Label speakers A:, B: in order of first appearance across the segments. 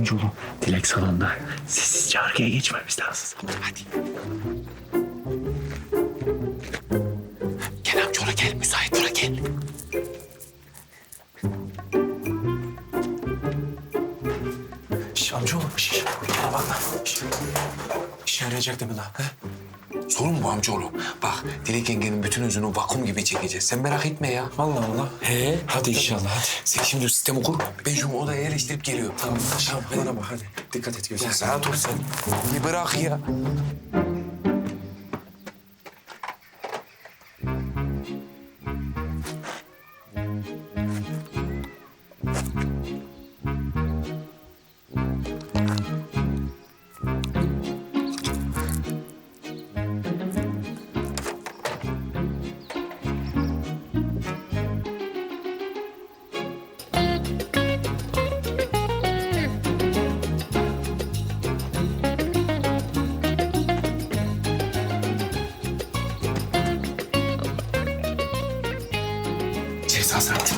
A: yardımcı olun. Dilek salonda. Sessizce arkaya geçmemiz lazım. Hadi. Gel amcaoğlu gel. Müsait ora gel.
B: Şş amcaoğlu. Şş, bana bak lan. Şş. İşe yarayacak değil mi?
C: Sorun bu amcaoğlu. Bak Dilek yengenin bütün özünü vakum gibi çekeceğiz. Sen merak etme ya.
B: Allah Allah. He, hadi inşallah hadi.
C: Sen şimdi sistemi kur. Ben şu odaya yerleştirip geliyorum.
B: Tamam, tamam. Bana bak hadi. Dikkat et
C: Ya
B: gözünü.
C: rahat ol sen. Bir bırak ya.
B: Ceza saati.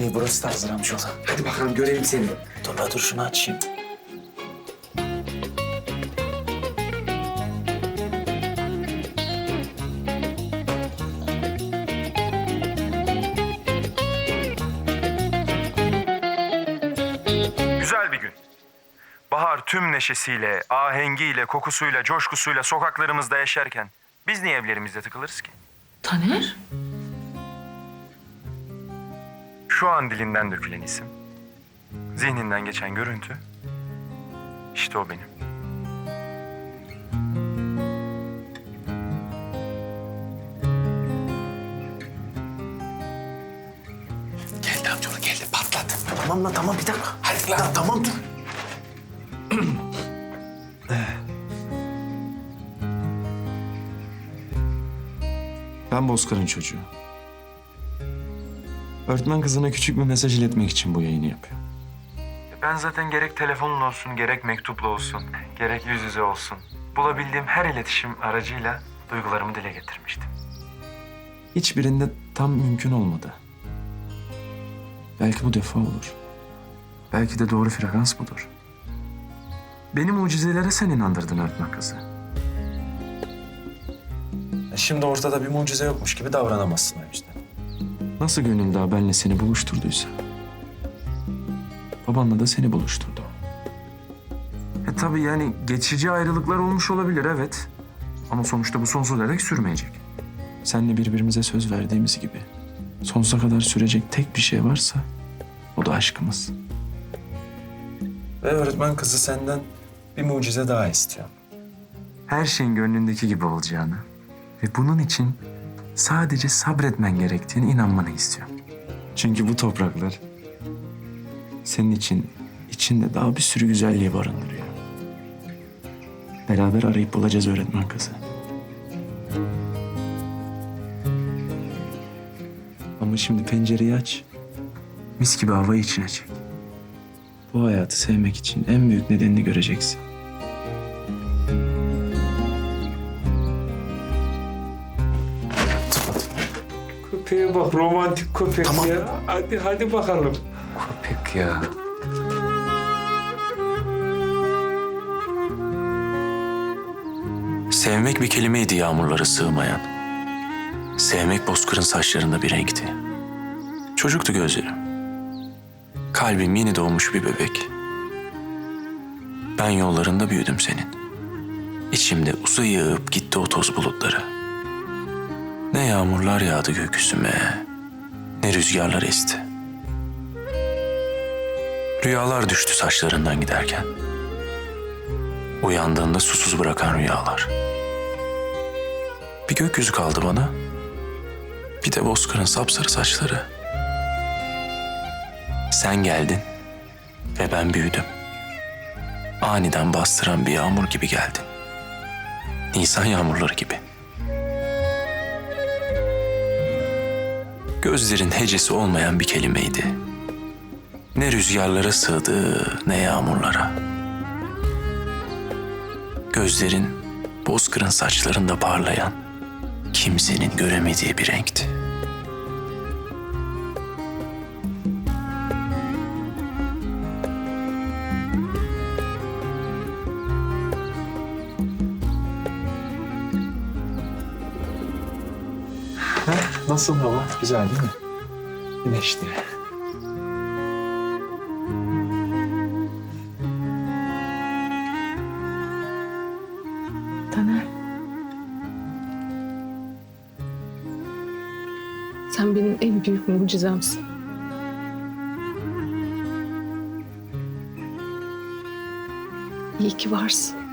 B: İyi burası da hazır amcaoğlu.
C: Hadi bakalım görelim seni.
B: Dur la dur şunu açayım.
D: Güzel bir gün. Bahar tüm neşesiyle, ahengiyle, kokusuyla, coşkusuyla sokaklarımızda yaşarken biz niye evlerimizde tıkılırız ki?
E: Taner?
D: Şu an dilinden dökülen isim, zihninden geçen görüntü, işte o benim.
C: Geldi amcaoğlu geldi patlat.
B: Tamam lan tamam bir dakika.
C: Hadi lan tamam dur.
A: Ben Bozkır'ın çocuğu. Öğretmen kızına küçük bir mesaj iletmek için bu yayını yapıyor.
D: Ben zaten gerek telefonla olsun, gerek mektupla olsun, gerek yüz yüze olsun. Bulabildiğim her iletişim aracıyla duygularımı dile getirmiştim.
A: Hiçbirinde tam mümkün olmadı. Belki bu defa olur. Belki de doğru frekans budur. Beni mucizelere sen inandırdın öğretmen kızı.
B: E Şimdi ortada bir mucize yokmuş gibi davranamazsın o yüzden.
A: Nasıl gönül daha benle seni buluşturduysa. Babanla da seni buluşturdu. E tabii yani geçici ayrılıklar olmuş olabilir evet. Ama sonuçta bu sonsuza dek sürmeyecek. Seninle birbirimize söz verdiğimiz gibi sonsuza kadar sürecek tek bir şey varsa o da aşkımız.
B: Ve öğretmen kızı senden bir mucize daha istiyor.
A: Her şeyin gönlündeki gibi olacağını ve bunun için sadece sabretmen gerektiğine inanmanı istiyorum. Çünkü bu topraklar senin için içinde daha bir sürü güzelliği barındırıyor. Beraber arayıp bulacağız öğretmen kızı. Ama şimdi pencereyi aç. Mis gibi havayı içine çek. Bu hayatı sevmek için en büyük nedenini göreceksin.
F: Köpeğe bak romantik köpek ya. Hadi hadi bakalım.
C: Köpek ya.
G: Sevmek bir kelimeydi yağmurlara sığmayan. Sevmek bozkırın saçlarında bir renkti. Çocuktu gözlerim. Kalbim yeni doğmuş bir bebek. Ben yollarında büyüdüm senin. İçimde uzayıp gitti o toz bulutları. Ne yağmurlar yağdı gökyüzüme, ne rüzgarlar esti. Rüyalar düştü saçlarından giderken. Uyandığında susuz bırakan rüyalar. Bir gökyüzü kaldı bana. Bir de bozkırın sapsarı saçları. Sen geldin ve ben büyüdüm. Aniden bastıran bir yağmur gibi geldin. Nisan yağmurları gibi. Gözlerin hecesi olmayan bir kelimeydi. Ne rüzgarlara sığdı ne yağmurlara. Gözlerin bozkırın saçlarında parlayan kimsenin göremediği bir renkti.
A: Nasıl hava? Güzel değil mi? Güneşli.
E: Taner. Sen benim en büyük mucizemsin. İyi ki varsın.